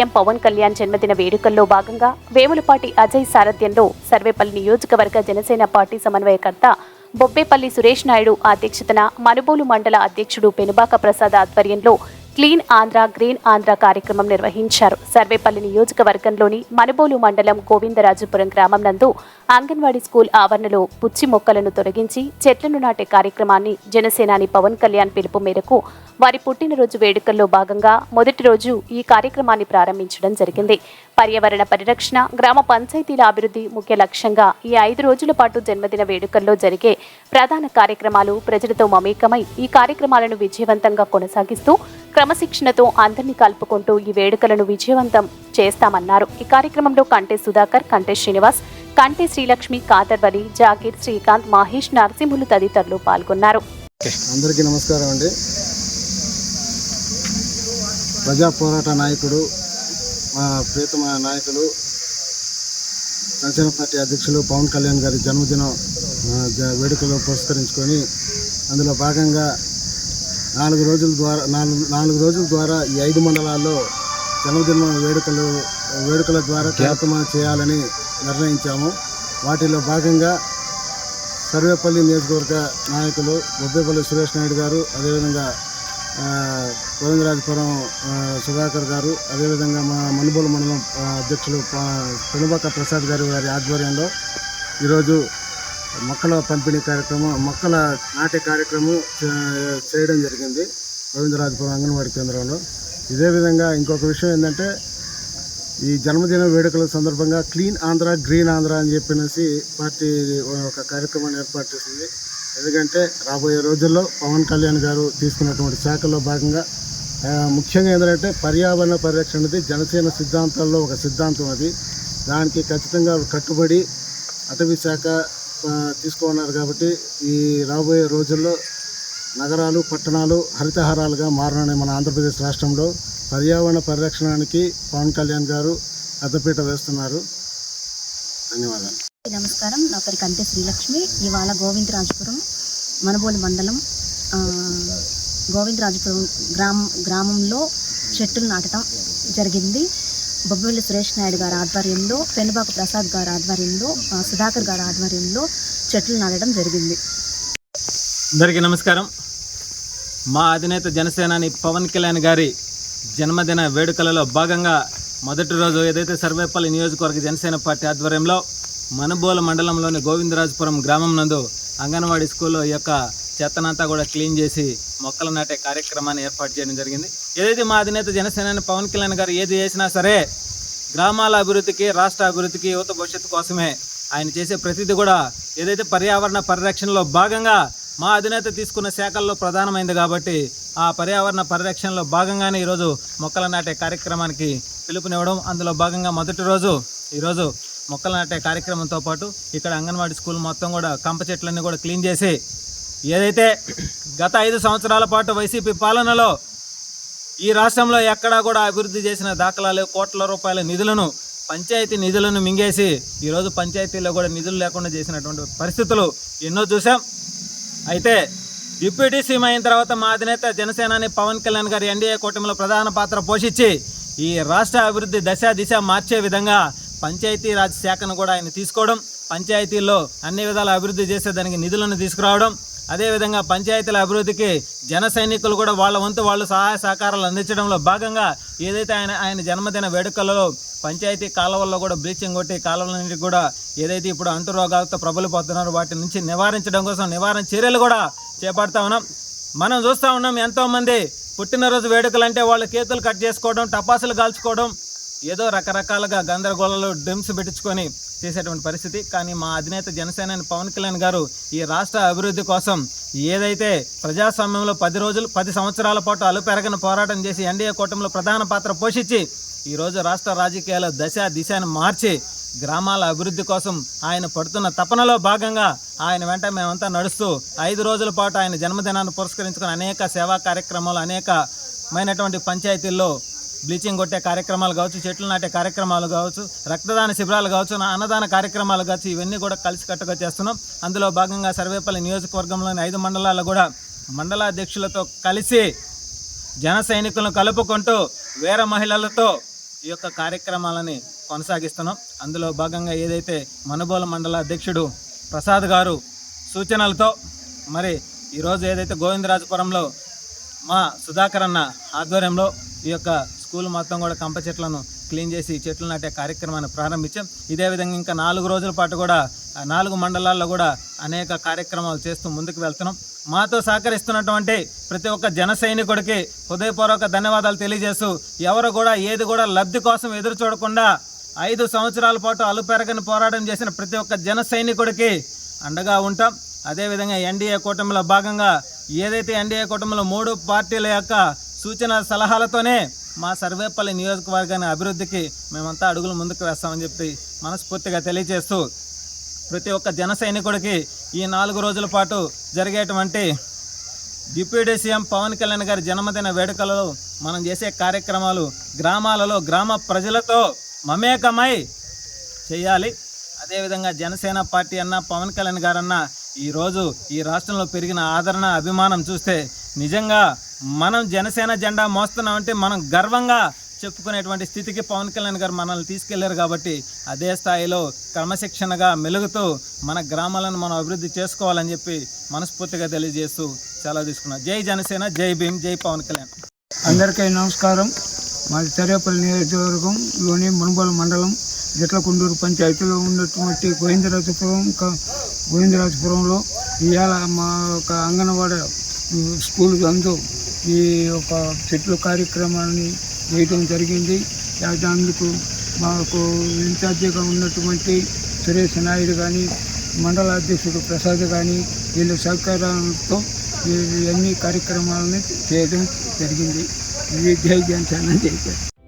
CM Pawan Kalyan జన్మదిన వేడుకల్లో భాగంగా వేములపాటి అజయ్ సారథ్యంలో సర్వేపల్లి నియోజకవర్గ జనసేన పార్టీ సమన్వయకర్త బొబ్బేపల్లి సురేష్ నాయుడు అధ్యక్షతన మనుబోలు మండల అధ్యక్షుడు పెనుబాక ప్రసాద్ ఆధ్వర్యంలో క్లీన్ ఆంధ్ర గ్రీన్ ఆంధ్ర కార్యక్రమం నిర్వహించారు. సర్వేపల్లి నియోజకవర్గంలోని మనబోలు మండలం గోవిందరాజపురం గ్రామం నందు అంగన్వాడీ స్కూల్ ఆవరణలో పుచ్చి మొక్కలను తొలగించి చెట్లను నాటే కార్యక్రమాన్ని జనసేనాని పవన్ కళ్యాణ్ పిలుపు మేరకు వారి పుట్టినరోజు వేడుకల్లో భాగంగా మొదటి రోజు ఈ కార్యక్రమాన్ని ప్రారంభించడం జరిగింది. పర్యావరణ పరిరక్షణ గ్రామ పంచాయతీల అభివృద్ధి ముఖ్య లక్ష్యంగా ఈ ఐదు రోజుల పాటు జన్మదిన వేడుకల్లో జరిగే ప్రధాన కార్యక్రమాలు ప్రజలతో మమేకమై ఈ కార్యక్రమాలను విజయవంతంగా కొనసాగిస్తూ క్రమశిక్షణతో అందరినీ కలుపుకుంటూ ఈ వేడుకలను విజయవంతం చేస్తామన్నారు. ఈ కార్యక్రమంలో కంటే సుధాకర్ కంటే శ్రీనివాస్ కంటే శ్రీలక్ష్మి కాదర్వలి జాకీర్ శ్రీకాంత్ మహేష్ నరసింహులు తదితరులు పాల్గొన్నారు. అందరికీ నమస్కారం అండి. ప్రజా పోరాట నాయకుడు మా ప్రియతమ నాయకులు జనసేన పార్టీ అధ్యక్షులు పవన్ కళ్యాణ్ గారి జన్మదినం వేడుకలు పురస్కరించుకొని అందులో భాగంగా నాలుగు రోజుల ద్వారా నాలుగు నాలుగు రోజుల ద్వారా ఈ ఐదు మండలాల్లో జన్మదిన వేడుకలు వేడుకల ద్వారా కార్యక్రమాలు చేయాలని నిర్ణయించాము. వాటిలో భాగంగా సర్వేపల్లి నియోజకవర్గ నాయకులు బొబ్బేపల్లి సురేష్ నాయుడు గారు అదేవిధంగా గోవిందరాజపురం సుధాకర్ గారు అదేవిధంగా మా మనుబోలు మండలం అధ్యక్షులు ప- పెనుబాక ప్రసాద్ గారు గారి ఆధ్వర్యంలో ఈరోజు మొక్కల పంపిణీ కార్యక్రమం మొక్కల నాటే కార్యక్రమం చేయడం జరిగింది గోవిందరాజపురం అంగన్వాడీ కేంద్రంలో. ఇదే విధంగా ఇంకొక విషయం ఏంటంటే ఈ జన్మదిన వేడుకల సందర్భంగా క్లీన్ ఆంధ్ర గ్రీన్ ఆంధ్ర అని చెప్పినేసి పార్టీ ఒక కార్యక్రమాన్ని ఏర్పాటు చేసింది. ఎందుకంటే రాబోయే రోజుల్లో పవన్ కళ్యాణ్ గారు తీసుకున్నటువంటి శాఖల్లో భాగంగా ముఖ్యంగా ఏంటంటే పర్యావరణ పరిరక్షణ అనేది జనసేన సిద్ధాంతాల్లో ఒక సిద్ధాంతం అది. దానికి ఖచ్చితంగా కట్టుబడి అటవీ శాఖ తీసుకున్నారు కాబట్టి ఈ రాబోయే రోజుల్లో నగరాలు పట్టణాలు హరితహారాలుగా మారనని మన ఆంధ్రప్రదేశ్ రాష్ట్రంలో. పర్యావరణ పరిరక్షణకి పవన్ కళ్యాణ్ గారు పెద్దపీట వేస్తున్నారు. ధన్యవాదాలు. నమస్కారం. నా పేరు కంటే శ్రీలక్ష్మి. ఇవాళ గోవిందరాజపురం మనబోలు మండలం ఆ, గోవిందరాజపురం గ్రామ గ్రామంలో చెట్టులు నాటడం జరిగింది. బొబ్బిల్లి సురేష్ నాయుడు గారి ఆధ్వర్యంలో పెనుబాక ప్రసాద్ గారి ఆధ్వర్యంలో సుధాకర్ గారి ఆధ్వర్యంలో చెట్లు నాటడం జరిగింది. అందరికీ నమస్కారం. మా అధినేత జనసేనాని పవన్ కళ్యాణ్ గారి జన్మదిన వేడుకలలో భాగంగా మొదటి రోజు ఏదైతే సర్వేపల్లి నియోజకవర్గ జనసేన పార్టీ ఆధ్వర్యంలో మనబోల మండలంలోని గోవిందరాజపురం గ్రామం నందు అంగన్వాడీ స్కూల్లో ఈ యొక్క చెత్తనంతా కూడా క్లీన్ చేసి మొక్కలు నాటే కార్యక్రమాన్ని ఏర్పాటు చేయడం జరిగింది. ఏదైతే మా అధినేత జనసేన పవన్ కళ్యాణ్ గారు ఏది చేసినా సరే గ్రామాల అభివృద్ధికి రాష్ట్ర అభివృద్ధికి యువత భవిష్యత్తు కోసమే ఆయన చేసే ప్రతిదీ కూడా ఏదైతే పర్యావరణ పరిరక్షణలో భాగంగా మా అధినేత తీసుకున్న శాఖల్లో ప్రధానమైంది కాబట్టి ఆ పర్యావరణ పరిరక్షణలో భాగంగానే ఈరోజు మొక్కలు నాటే కార్యక్రమానికి పిలుపునివ్వడం. అందులో భాగంగా మొదటి రోజు ఈరోజు మొక్కలు నాటే కార్యక్రమంతో పాటు ఇక్కడ అంగన్వాడీ స్కూల్ మొత్తం కూడా కంప చెట్లన్నీ కూడా క్లీన్ చేసి ఏదైతే గత ఐదు సంవత్సరాల పాటు వైసీపీ పాలనలో ఈ రాష్ట్రంలో ఎక్కడా కూడా అభివృద్ధి చేసిన దాఖలాలు కోట్ల రూపాయల నిధులను పంచాయతీ నిధులను మింగేసి ఈరోజు పంచాయతీలో కూడా నిధులు లేకుండా చేసినటువంటి పరిస్థితులు ఎన్నో చూసాం అయితే డిప్యూటీ సీఎం అయిన తర్వాత మా అధినేత జనసేనాని పవన్ కళ్యాణ్ గారి ఎన్డీఏ కూటమిలో ప్రధాన పాత్ర పోషించి ఈ రాష్ట్ర అభివృద్ధి దశ దిశ మార్చే విధంగా పంచాయతీరాజ్ శాఖను కూడా ఆయన తీసుకోవడం పంచాయతీల్లో అన్ని విధాల అభివృద్ధి చేసేదానికి నిధులను తీసుకురావడం అదేవిధంగా పంచాయతీల అభివృద్ధికి జన సైనికులు కూడా వాళ్ళ వంతు వాళ్ళు సహాయ సహకారాలు అందించడంలో భాగంగా ఏదైతే ఆయన ఆయన జన్మదిన వేడుకలలో పంచాయతీ కాలువల్లో కూడా బ్లీచింగ్ కొట్టి కాలువలన్నింటి కూడా ఏదైతే ఇప్పుడు అంటు రోగాలతో ప్రబలిపోతున్నారో వాటి నుంచి నివారించడం కోసం నివారణ చర్యలు కూడా చేపడతా ఉన్నాం. మనం చూస్తూ ఉన్నాం ఎంతోమంది పుట్టినరోజు వేడుకలు అంటే వాళ్ళ కేతులు కట్ చేసుకోవడం టపాసులు కాల్చుకోవడం ఏదో రకరకాలుగా గందరగోళాలు డ్రిమ్స్ పెట్టించుకొని చేసేటువంటి పరిస్థితి. కానీ మా అధినేత జనసేన పవన్ కళ్యాణ్ గారు ఈ రాష్ట్ర అభివృద్ధి కోసం ఏదైతే ప్రజాస్వామ్యంలో పది రోజులు పది సంవత్సరాల పాటు అలుపెరగని పోరాటం చేసి ఎన్డీఏ కూటమిలో ప్రధాన పాత్ర పోషించి ఈరోజు రాష్ట్ర రాజకీయాల దశ దిశను మార్చి గ్రామాల అభివృద్ధి కోసం ఆయన పడుతున్న తపనలో భాగంగా ఆయన వెంట మేమంతా నడుస్తూ ఐదు రోజుల పాటు ఆయన జన్మదినాన్ని పురస్కరించుకుని అనేక సేవా కార్యక్రమాలు అనేకమైనటువంటి పంచాయతీల్లో బ్లీచింగ్ కొట్టే కార్యక్రమాలు కావచ్చు చెట్లు నాటే కార్యక్రమాలు కావచ్చు రక్తదాన శిబిరాలు కావచ్చు అన్నదాన కార్యక్రమాలు కావచ్చు ఇవన్నీ కూడా కలిసికట్టుగా చేస్తున్నాం. అందులో భాగంగా సర్వేపల్లి నియోజకవర్గంలోని ఐదు మండలాలు కూడా మండలాధ్యక్షులతో కలిసి జన సైనికులను కలుపుకుంటూ వేర మహిళలతో ఈ యొక్క కార్యక్రమాలని కొనసాగిస్తున్నాం. అందులో భాగంగా ఏదైతే మనుబోల మండల అధ్యక్షుడు ప్రసాద్ గారు సూచనలతో మరి ఈరోజు ఏదైతే గోవిందరాజపురంలో మా సుధాకర్ అన్న ఆధ్వర్యంలో ఈ యొక్క స్కూల్ మొత్తం కూడా కంప చెట్లను క్లీన్ చేసి చెట్లు నాటే కార్యక్రమాన్ని ప్రారంభించాం. ఇదే విధంగా ఇంకా నాలుగు రోజుల పాటు కూడా నాలుగు మండలాల్లో కూడా అనేక కార్యక్రమాలు చేస్తూ ముందుకు వెళ్తున్నాం. మాతో సహకరిస్తున్నటువంటి ప్రతి ఒక్క జన సైనికుడికి హృదయపూర్వక ధన్యవాదాలు తెలియజేస్తూ ఎవరు కూడా ఏది కూడా లబ్ధి కోసం ఎదురు చూడకుండా ఐదు సంవత్సరాల పాటు అలుపెరగని పోరాటం చేసిన ప్రతి ఒక్క జన సైనికుడికి అండగా ఉంటాం. అదేవిధంగా ఎన్డీఏ కూటమిలో భాగంగా ఏదైతే ఎన్డీఏ కూటమిలో మూడు పార్టీల యొక్క సూచన సలహాలతోనే మా సర్వేపల్లి నియోజకవర్గాన్ని అభివృద్ధికి మేమంతా అడుగులు ముందుకు వేస్తామని చెప్పి మనస్ఫూర్తిగా తెలియజేస్తూ ప్రతి ఒక్క జన సైనికుడికి ఈ నాలుగు రోజుల పాటు జరిగేటువంటి డిప్యూటీ సీఎం పవన్ కళ్యాణ్ గారి జన్మదిన వేడుకలలో మనం చేసే కార్యక్రమాలు గ్రామాలలో గ్రామ ప్రజలతో మమేకమై చేయాలి. అదేవిధంగా జనసేన పార్టీ అన్న పవన్ కళ్యాణ్ గారన్న ఈరోజు ఈ రాష్ట్రంలో పెరిగిన ఆదరణ అభిమానం చూస్తే నిజంగా మనం జనసేన జెండా మోస్తున్నామంటే మనం గర్వంగా చెప్పుకునేటువంటి స్థితికి పవన్ కళ్యాణ్ గారు మనల్ని తీసుకెళ్ళారు కాబట్టి అదే స్థాయిలో క్రమశిక్షణగా మెలుగుతూ మన గ్రామాలను మనం అభివృద్ధి చేసుకోవాలని చెప్పి మనస్ఫూర్తిగా తెలియజేస్తూ సెలవు తీసుకున్నాం. జై జనసేన జై భీమ్ జై పవన్ కళ్యాణ్. అందరికీ నమస్కారం. మాది తెరేపల్లి నియోజకవర్గంలోని మునుగోలు మండలం జిట్లకుండూరు పంచాయతీలో ఉన్నటువంటి గోవిందరాజపురం గోవిందరాజపురంలో ఇవాళ మా యొక్క అంగన్వాడ స్కూల్ అందు ఈ యొక్క చెట్లు కార్యక్రమాన్ని వేయడం జరిగింది. అందుకు మాకు ఇన్ఛార్జిగా ఉన్నటువంటి సురేష్ నాయుడు కానీ మండల అధ్యక్షుడు ప్రసాద్ కానీ వీళ్ళ సహకారంతో ఇవన్నీ అన్ని కార్యక్రమాలని చేయడం జరిగింది. ఇది చేశారు